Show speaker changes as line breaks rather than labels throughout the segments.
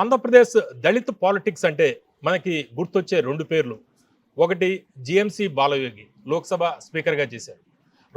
Andhra Pradesh Dalit politics అంటే మనకి గుర్తొచ్చే రెండు పేర్లు. ఒకటి జిఎంసి బాలయోగి లోక్సభ స్పీకర్గా చేశారు.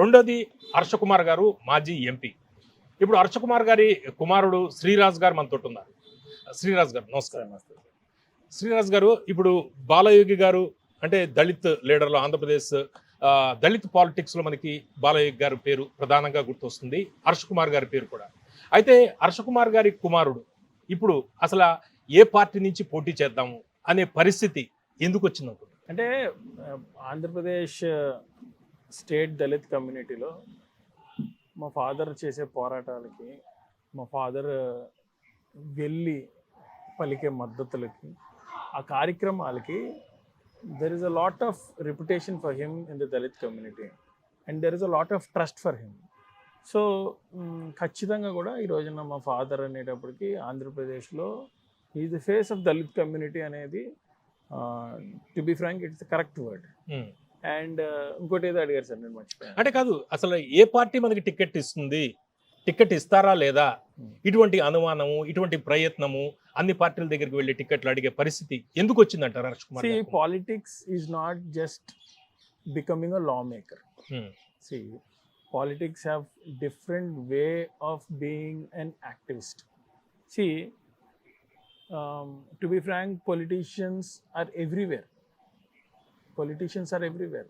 రెండోది హర్షకుమార్ గారు మాజీ ఎంపీ. ఇప్పుడు హర్షకుమార్ గారి కుమారుడు శ్రీరాజ్ గారు మనతో ఉన్నారు. శ్రీరాజ్ గారు నమస్కారం. శ్రీరాజ్ గారు ఇప్పుడు బాలయోగి గారు అంటే దళిత్ లీడర్లు ఆంధ్రప్రదేశ్ దళిత్ పాలిటిక్స్లో మనకి బాలయోగి గారి పేరు ప్రధానంగా గుర్తొస్తుంది. హర్షకుమార్ గారి పేరు కూడా. అయితే హర్షకుమార్ గారి కుమారుడు ఇప్పుడు అసలు ఏ పార్టీ నుంచి పోటీ చేద్దాము అనే పరిస్థితి ఎందుకు వచ్చింది
అంటే ఆంధ్రప్రదేశ్ స్టేట్ దళిత్ కమ్యూనిటీలో మా ఫాదర్ చేసే పోరాటాలకి మా ఫాదర్ వెళ్ళి పలికే మద్దతులకి ఆ కార్యక్రమాలకి there is a lot of reputation for him in the Dalit community. And there is a lot of trust for him so ఖచ్చితంగా కూడా ఈ రోజున మా ఫాదర్ అనేటప్పటికి ఆంధ్రప్రదేశ్లో ఈ the face of Dalit community అనేది to be frank it's correct word. And ఇంకోటి ఏదో అడిగారు సార్ నేను మర్చిపోయాను
అంటే కాదు అసలు ఏ పార్టీ మనకి టికెట్ ఇస్తుంది టికెట్ ఇస్తారా లేదా ఇటువంటి అనుమానము ఇటువంటి ప్రయత్నము అన్ని పార్టీల దగ్గరికి వెళ్ళి టికెట్లు అడిగే పరిస్థితి ఎందుకు వచ్చిందంటారు హర్ష్ కుమార్ గారికి?
politics is not just becoming a lawmaker.
Hmm.
See, politics have different way of being an activist. See, um, to be frank, politicians are everywhere. Politicians are everywhere.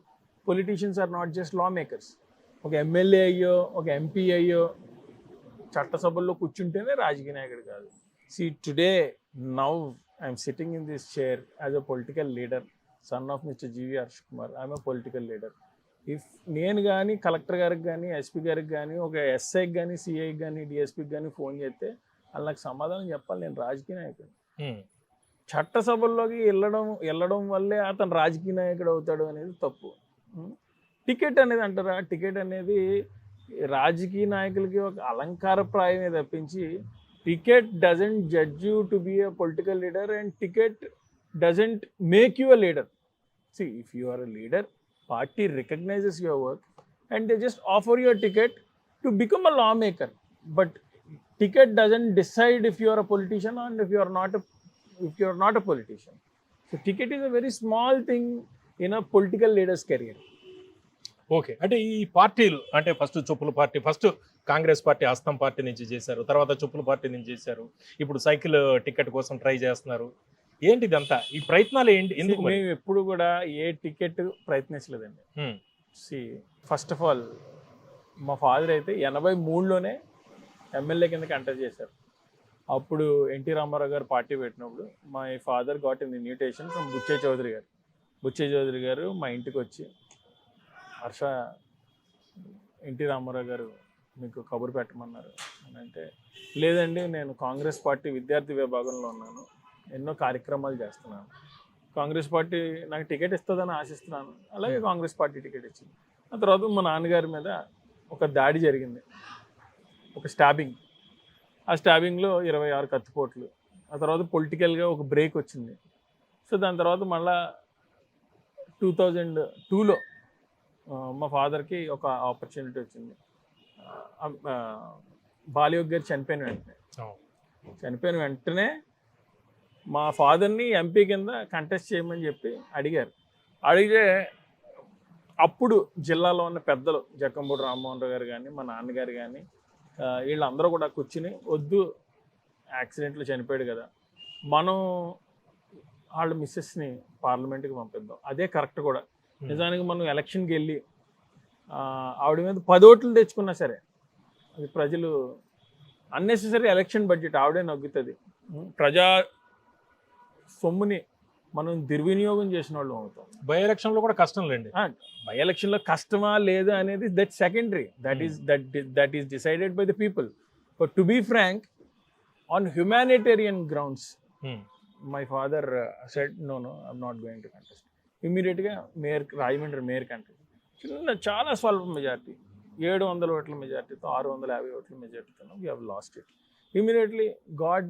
Politicians are not just lawmakers. ఒక MLA అయ్యో ఒక MP అయ్యో చట్టసభల్లో కూర్చుంటేనే రాజకీయ నాయకుడు కాదు see today now I'm sitting in this chair as a political leader son of mister G V Harsh Kumar I'm a political leader if నేను కానీ కలెక్టర్ గారికి కానీ ఎస్పీ గారికి కానీ ఒక ఎస్ఐకి కానీ సిఐకి కానీ డిఎస్పీకి కానీ ఫోన్ చేస్తే వాళ్ళు నాకు సమాధానం చెప్పాలి నేను రాజకీయ నాయకుడు. చట్టసభల్లోకి వెళ్ళడం వెళ్ళడం వల్లే అతను రాజకీయ నాయకుడు అవుతాడు అనేది తప్పు? టికెట్ అనేది అంటారా టికెట్ అనేది రాజకీయ నాయకులకి ఒక అలంకారప్రాయమే తప్పించి ticket doesn't judge you to be a political leader and ticket doesn't make you a leader see if you are a leader party recognises your work and they just offer your ticket to become a lawmaker but ticket doesn't decide if you're a politician and if you're not if you're not a politician so ticket is a very small thing in a political leader's career
okay అంటే ఈ పార్టీలు అంటే first చొప్పుల party first Congress party అస్తం party నుంచి చేశారు. తర్వాత చొప్పుల party నుంచి చేశారు. ఇప్పుడు సైకిల్ టికెట్ కోసం ట్రై చేస్తున్నారు. ఏంటి ఇదంతా ఈ ప్రయత్నాలు ఏంటి? ఎందుకు?
మేము ఎప్పుడు కూడా ఏ టికెట్ ప్రయత్నించలేదండి. సి ఫస్ట్ ఆఫ్ ఆల్ మా ఫాదర్ అయితే ఎనభై మూడులోనే ఎమ్మెల్యే కింద కంటెస్ట్ చేశారు. అప్పుడు ఎన్టీ రామారావు గారు పార్టీ పెట్టినప్పుడు my father got in invitation from Bucche Chowdary garu. బుచ్చే Chowdary గారు మా ఇంటికి వచ్చి హర్ష ఎన్టీ రామారావు గారు మీకు కబురు పెట్టమన్నారు. అని అంటే లేదండి నేను కాంగ్రెస్ పార్టీ విద్యార్థి విభాగంలో ఉన్నాను. ఎన్నో కార్యక్రమాలు చేస్తున్నాను. కాంగ్రెస్ పార్టీ నాకు టికెట్ ఇస్తుందని ఆశిస్తున్నాను. అలాగే కాంగ్రెస్ పార్టీ టికెట్ ఇచ్చింది. ఆ తర్వాత మా నాన్నగారి మీద ఒక దాడి జరిగింది. ఒక స్టాబింగ్. ఆ స్టాబింగ్లో ఇరవై ఆరు కత్తిపోట్లు. ఆ తర్వాత పొలిటికల్గా ఒక బ్రేక్ వచ్చింది. సో దాని తర్వాత మళ్ళా టూ థౌజండ్ టూలో మా ఫాదర్కి ఒక ఆపర్చునిటీ వచ్చింది. బాలయోగ్ గారు చనిపోయిన వెంటనే. చనిపోయిన వెంటనే మా ఫాదర్ని ఎంపీ కింద కంటెస్ట్ చేయమని చెప్పి అడిగారు. అడిగితే అప్పుడు జిల్లాలో ఉన్న పెద్దలు జక్కంపూడి రామ్మోహన్ రావు గారు కానీ మా నాన్నగారు కానీ వీళ్ళందరూ కూడా కూర్చుని వద్దు యాక్సిడెంట్లో చనిపోయాడు కదా మనం వాళ్ళ మిస్సెస్ని పార్లమెంట్కి పంపిద్దాం. అదే కరెక్ట్ కూడా. నిజానికి మనం ఎలక్షన్కి వెళ్ళి ఆవిడ మీద పది ఓట్లు తెచ్చుకున్నా సరే అది ప్రజలు అన్నెసెసరీ ఎలక్షన్ బడ్జెట్ ఆవిడే నగ్గుతుంది. ప్రజా సొమ్ముని మనం దుర్వినియోగం చేసిన వాళ్ళు అవుతాం.
బై ఎలక్షన్లో కూడా కష్టం లేండి.
బై ఎలక్షన్లో కష్టమా లేదా అనేది that secondary. That is that that is decided by the people. But to be frank on humanitarian grounds
um.
My father said no no I'm not going to contest. ఇమ్మీడియట్గా mayor Rajahmundry mayor contest చిన్న చాలా స్వల్ప majority. ఏడు వందల ఓట్ల మెజార్టీతో ఆరు వందల యాభై ఓట్ల మెజార్టీతో we have lost it immediately God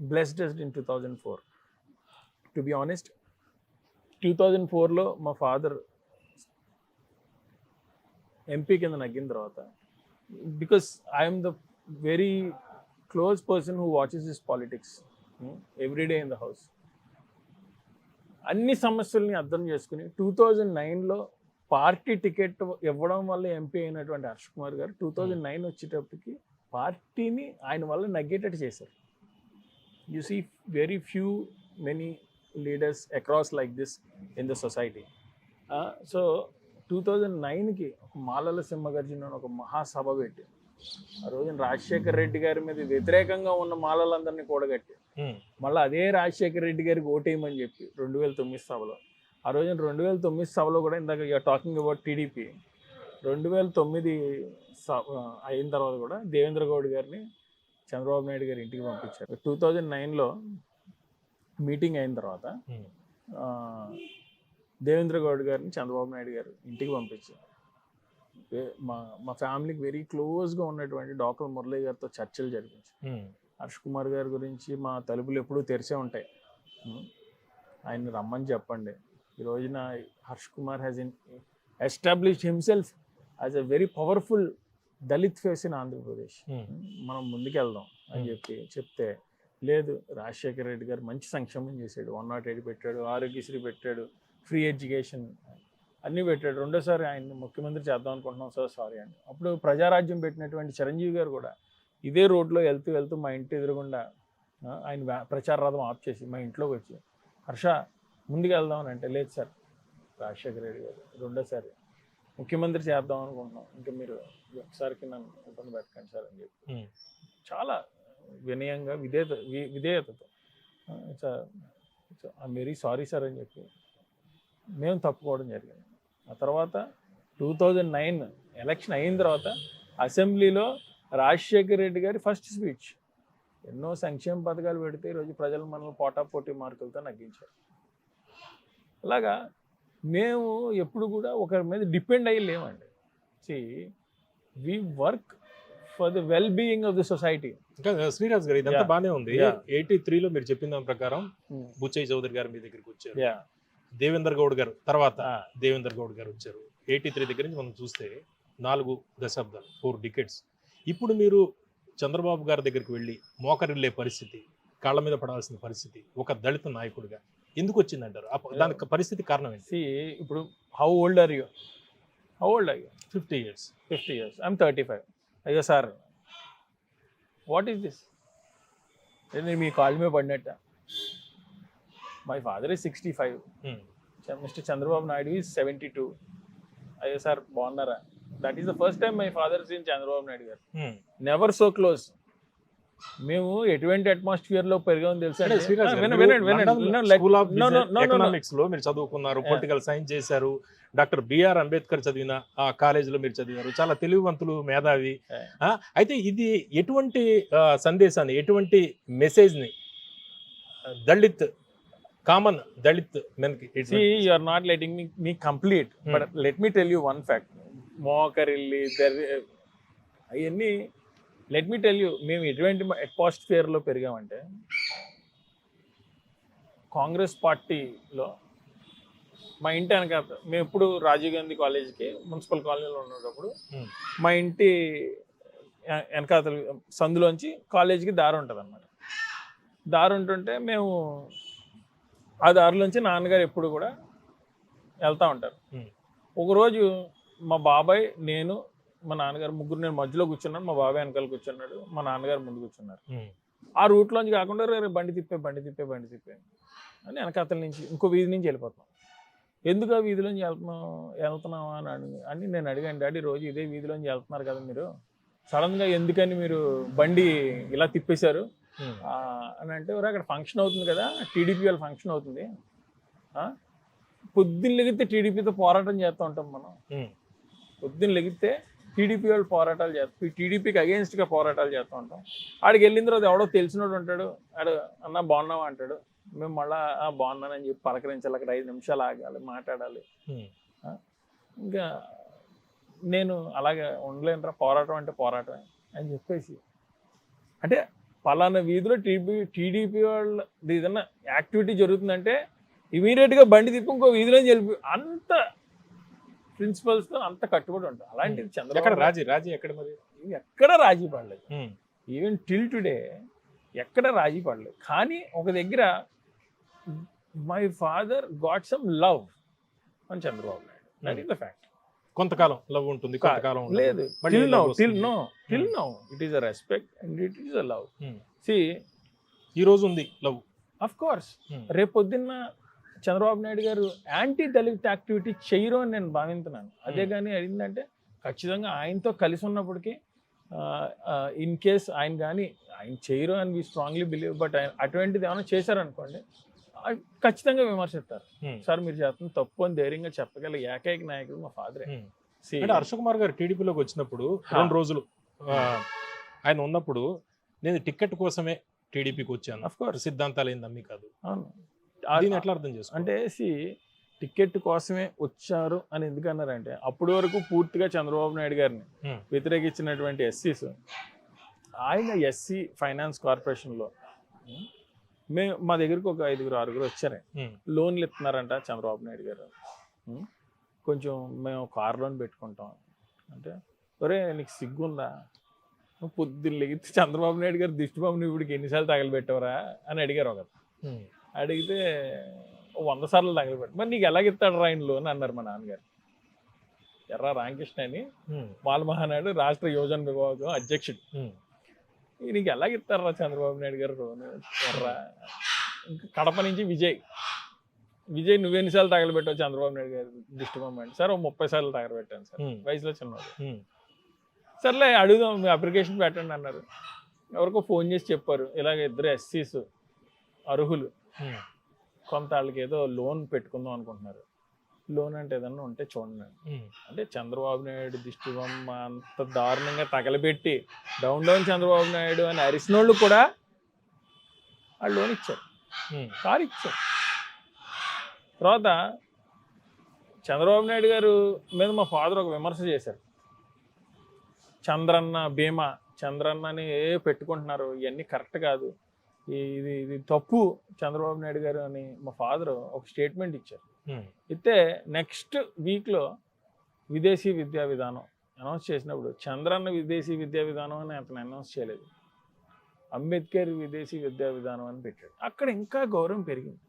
blessed in two thousand four to be honest two thousand ఫోర్లో మా ఫాదర్ ఎంపీ కింద నగ్గిన తర్వాత because I'm the very close person who watches is politics everyday in the house అన్ని సమస్యల్ని అర్థం చేసుకుని two thousand నైన్లో పార్టీ టికెట్ ఇవ్వడం వల్ల ఎంపీ అయినటువంటి హర్ష్ కుమార్ గారు టూ థౌజండ్ నైన్ వచ్చేటప్పటికి పార్టీని ఆయన వల్ల నగ్గేటట్టు చేశారు. You see very few many leaders across like this in the society so two thousand నైన్కి ఒక మాలల సింహగర్జున ఒక మహాసభ పెట్టి ఆ రోజున రాజశేఖర రెడ్డి గారి మీద వ్యతిరేకంగా ఉన్న మాలలందరినీ కూడగట్టి
ఉమ్,
మళ్ళీ అదే రాజశేఖర రెడ్డి గారికి ఓటేయమని చెప్పి రెండు వేల తొమ్మిది సభలో. ఆ రోజున రెండు వేల తొమ్మిది సభలో కూడా ఇందాక యూఆర్ టాకింగ్ అబౌట్ టీడీపీ రెండు వేల తొమ్మిది స- అయిన తర్వాత కూడా దేవేంద్ర గౌడ్ గారిని చంద్రబాబు నాయుడు గారి ఇంటికి పంపించారు. టూ థౌజండ్ నైన్లో మీటింగ్ అయిన తర్వాత ఆ, దేవేంద్ర గౌడ్ గారిని చంద్రబాబు నాయుడు గారు ఇంటికి పంపించారు. మా మా ఫ్యామిలీకి వెరీ క్లోజ్గా ఉన్నటువంటి డాక్టర్ మురళీ గారితో చర్చలు జరిపించారు.
ఉమ్,
హర్ష్ కుమార్ గారి గురించి మా తలుపులు ఎప్పుడూ తెరిచే ఉంటాయి. ఉం. ఆయన్ని రమ్మని చెప్పండి. ఈ రోజున Harsh Kumar has in established himself as a very powerful Dalit face in Andhra Pradesh. మనం ముందుకెళ్దాం అని. చెప్పి చెప్తే లేదు రాజశేఖర రెడ్డి గారు మంచి సంక్షేమం చేశాడు. వన్ నాట్ ఎయిట్ పెట్టాడు ఆరోగ్యశ్రీ పెట్టాడు ఫ్రీ ఎడ్యుకేషన్ అన్నీ పెట్టాడు. రెండోసారి ఆయన ముఖ్యమంత్రి చేద్దాం అనుకుంటున్నాం సార్ సారీ అండి. అప్పుడు ప్రజారాజ్యం పెట్టినటువంటి చిరంజీవి గారు కూడా ఇదే రోడ్లో వెళ్తూ వెళ్తూ మా ఇంటి ఎదురుగుండా ఆయన ప్రచార రథం ఆఫ్ చేసి మా ఇంట్లోకి వచ్చి హర్ష ముందుకు వెళ్దాం అని అంటే లేదు సార్ రాజశేఖర రెడ్డి గారు రెండోసారి ముఖ్యమంత్రి చేద్దాం అనుకుంటున్నాం. ఇంకా మీరు ఒకసారికి నన్ను ఇబ్బంది పెట్టకండి సార్ అని చెప్పి. చాలా వినయంగా విధేయత విధేయతతో. It's I very sorry sir అని చెప్పి మేము తప్పుకోవడం జరిగింది. ఆ తర్వాత టూ థౌజండ్ నైన్ ఎలక్షన్ అయిన తర్వాత అసెంబ్లీలో రాజశేఖర్ రెడ్డి గారి ఫస్ట్ స్పీచ్ ఎన్నో సంక్షేమ పథకాలు పెడితే ఈరోజు ప్రజలు మనల్ని పోటా పోటీ మార్కులతో నగ్గించారు. అలాగా మేము ఎప్పుడు కూడా ఒకరి మీద డిపెండ్ అయ్యి లేమండి. See we work for the well being of the society
ఇంకా శ్రీరాజ్ గారు ఇదంతా. బానే ఉంది. ఎయిటీ త్రీలో మీరు చెప్పిన దాని ప్రకారం బుచ్చయ్య చౌదరి గారు మీ దగ్గరికి వచ్చారు.
యా
దేవేందర్ గౌడ్ గారు తర్వాత దేవేందర్ గౌడ్ గారు వచ్చారు. ఎయిటీ త్రీ దగ్గర నుంచి మనం చూస్తే నాలుగు దశాబ్దాలు ఫోర్ డికెట్స్ ఇప్పుడు మీరు చంద్రబాబు గారి దగ్గరికి వెళ్ళి మోకరిల్లే పరిస్థితి కాళ్ళ మీద పడాల్సిన పరిస్థితి ఒక దళిత నాయకుడిగా ఎందుకు వచ్చిందంటారు ఆ ప- దానికి పరిస్థితి కారణం ఏంటి?
సి ఇప్పుడు how old are you how old are you
fifty years
fifty years I'm thirty five అయ్యో సార్ వాట్ ఈస్ దిస్ నేను మీ కాల్ మీద పడినట్ట? My father is sixty five mister Chandrababu Naidu is seventy two అయ్యో sir బాగున్నారా? That is the first time my father seen Chandrababu Naidu garu. Never so close మేము ఎటువంటి అట్మాస్ఫియర్లో పెరిగామని తెలుసా
లో మీరు చదువుకున్నారు. పొలిటికల్ సైన్స్ చేశారు డాక్టర్ బిఆర్ అంబేద్కర్ చదివిన ఆ కాలేజీలో మీరు చదివారు చాలా తెలివివంతులు మేధావి అయితే ఇది ఎటువంటి సందేశాన్ని ఎటువంటి మెసేజ్ని ఆ, దళిత్ కామన్ దళిత్ మెన్కి
are not letting me, me complete. But let me tell you one fact. మోకరిల్లి అవన్నీ లెట్ మీ టెల్ యూ మేము ఎటువంటి అట్మాస్ఫియర్లో పెరిగామంటే కాంగ్రెస్ పార్టీలో మా ఇంటి వెనక మేము ఎప్పుడు రాజీవ్ గాంధీ కాలేజ్కి మున్సిపల్ కాలనీలో ఉన్నప్పుడు
Hmm.
మా ఇంటి వెనకాతల సందులోంచి కాలేజీకి దారి ఉంటుంది అనమాట దారి ఉంటుంటే మేము ఆ దారిలోంచి నాన్నగారు ఎప్పుడు కూడా వెళ్తూ ఉంటారు
Hmm.
ఒకరోజు మా బాబాయ్ నేను మా నాన్నగారు ముగ్గురు నేను మధ్యలో కూర్చున్నాను మా బాబాయ్ వెనకాల కూర్చున్నాడు మా నాన్నగారు ముందు కూర్చున్నారు. ఆ రూట్లోంచి కాకుండా రే బండి తిప్పే బండి తిప్పే బండి తిప్పే అని వెనకాతల నుంచి ఇంకో వీధి నుంచి వెళ్ళిపోతున్నాం. ఎందుకు ఆ వీధిలోంచి వెళ్తున్నాం వెళ్తున్నావా అని అడిగి అని నేను అడిగాను డాడీ రోజు ఇదే వీధిలోంచి వెళ్తున్నారు కదా మీరు? సడన్గా ఎందుకని మీరు బండి ఇలా తిప్పేశారు? అని అంటే "ఒరేయ్, అక్కడ ఫంక్షన్ అవుతుంది కదా టీడీపీ వాళ్ళ ఫంక్షన్ అవుతుంది? పొద్దున్న లెగితే టీడీపీతో పోరాటం చేస్తూ ఉంటాం మనం. పొద్దున్న లెగితే టీడీపీ వాళ్ళు పోరాటాలు చేస్తాం టీడీపీకి అగేన్స్ట్గా పోరాటాలు చేస్తూ ఉంటాం. ఆడికి వెళ్ళిన తర్వాత ఎవడో తెలిసినోడు ఉంటాడు. ఆడు అన్న బాగున్నావా? అంటాడు. మేము మళ్ళా "ఆ, బాగున్నానని చెప్పి పలకరించాలి. అక్కడ ఐదు నిమిషాలు ఆగాలి మాట్లాడాలి. ఇంకా నేను అలాగే ఉండలేనురా పోరాటం అంటే పోరాటమే అని చెప్పేసి. అంటే పలానా వీధిలో టీడీపీ టీడీపీ వాళ్ళ ఏదన్నా యాక్టివిటీ జరుగుతుందంటే ఇమీడియట్గా బండి తిప్పి ఇంకో వీధిలో వెళ్ళి అంత ప్రిన్సిపల్స్తో అంత కట్టుబడి ఉంటాం అలాంటిది చంద్రబాబు
రాజీ? రాజీ ఎక్కడ మరి?
ఎక్కడ రాజీ పడలేదు. ఈవెన్ టిల్ టుడే ఎక్కడ రాజీ పడలేదు. కానీ ఒక దగ్గర my father got some love అని Chandrababu Naidu. That is the fact
కొంతకాలం లవ్ ఉంటుంది కొంతకాలం.
లేదు. Till no till. No till. No it is a respect and it is a love. See
ఈ రోజు ఉంది love
of course
Hmm.
Chandrababu Naidu garu anti Dalit activity చేయరు అని నేను భావిస్తున్నాను అదే
Hmm.
కానీ అడిగిందంటే ఖచ్చితంగా ఆయనతో కలిసి ఉన్నప్పటికీ ఇన్ కేస్ ఆయన కానీ ఆయన చేయరు అని వి స్ట్రాంగ్లీ బిలీవ్ బట్ ఆయన అటువంటిది ఏమైనా చేశారనుకోండి ఖచ్చితంగా విమర్శిస్తారు.
Hmm.
సార్ మీరు చేస్తున్న తప్పు అని ధైర్యంగా చెప్పగల ఏకైక నాయకుడు మా ఫాదరే
Hmm. అంటే హర్ష కుమార్ గారు టీడీపీలోకి వచ్చినప్పుడు రెండు రోజులు ఆయన ఉన్నప్పుడు నేను టికెట్ కోసమే టీడీపీకి వచ్చాను. సిద్ధాంతాలు ఏం నమ్మి కాదు. దీన్ని ఎట్లా అర్థం చేసుకో
అంటే సి టికెట్ కోసమే వచ్చారు అని ఎందుకు అన్నారంటే అప్పటి వరకు పూర్తిగా చంద్రబాబు నాయుడు గారిని. వ్యతిరేకించినటువంటి ఎస్సీస్ ఆయన ఎస్సీ ఫైనాన్స్ కార్పొరేషన్లో మేము మా దగ్గరకు ఒక ఐదుగురు ఆరుగురు వచ్చారు. లోన్లు ఇస్తున్నారంట చంద్రబాబు నాయుడు గారు. కొంచెం మేము కార్ లోన్ పెట్టుకుంటాం. అంటే ఒరే నీకు సిగ్గుందా? పొద్దున్న లెగితే చంద్రబాబు నాయుడు గారు దిష్టిబాబు నువ్వు ఇప్పటికి ఎన్నిసార్లు తగలబెట్టవరా? అని అడిగారు ఒకరు. అడిగితే "ఓ వంద సార్లు తగలబెట్టు మరి నీకు ఎలాగ ఇస్తాడు రా ఆయన లోన్ అన్నారు మా నాన్నగారు. ఎర్ర రామకృష్ణ అని. మాల మహానాయుడు రాష్ట్ర యోజన విభాగం అధ్యక్షుడు. "ఈ నీకు ఎలాగ ఇస్తారా చంద్రబాబు నాయుడు గారు లోన్ ఎర్ర. ఇంకా కడప నుంచి విజయ్. విజయ్ నువ్వెన్నిసార్లు తగలబెట్టావు చంద్రబాబు నాయుడు గారు దిష్టి బొమ్మ అంటే సార్ ఓ ముప్పై సార్లు తగలబెట్టాను సార్. వయసులో చిన్నవాడు. సర్లే అడుగుదాం మీ అప్లికేషన్ పెట్టండి అన్నారు. ఎవరికో ఫోన్ చేసి చెప్పారు. ఇలాగ ఇద్దరు ఎస్సీస్ అర్హులు. కొంత వాళ్ళకి ఏదో లోన్ పెట్టుకుందాం అనుకుంటున్నారు. లోన్ అంటే ఏదన్నా ఉంటే చూడండి. అంటే చంద్రబాబు నాయుడు దిష్టి బొమ్మ అంత దారుణంగా తగలబెట్టి డౌన్ డౌన్ చంద్రబాబు నాయుడు అని అరిసినోళ్ళు కూడా ఆ లోన్ ఇచ్చారు. కారు ఇచ్చారు. తర్వాత చంద్రబాబు నాయుడు గారు మీద మా ఫాదర్ ఒక విమర్శ చేశారు. చంద్రన్న బీమా చంద్రన్నని ఏ పెట్టుకుంటున్నారు? ఇవన్నీ కరెక్ట్ కాదు. ఇది ఇది తప్పు చంద్రబాబు నాయుడు గారు అని మా ఫాదర్ ఒక స్టేట్మెంట్ ఇచ్చారు. అయితే నెక్స్ట్ వీక్లో విదేశీ విద్యా విధానం అనౌన్స్ చేసినప్పుడు చంద్రన్న విదేశీ విద్యా విధానం అని అతను అనౌన్స్ చేయలేదు. అంబేద్కర్ విదేశీ విద్యా విధానం అని పెట్టాడు. అక్కడ ఇంకా గౌరవం పెరిగింది.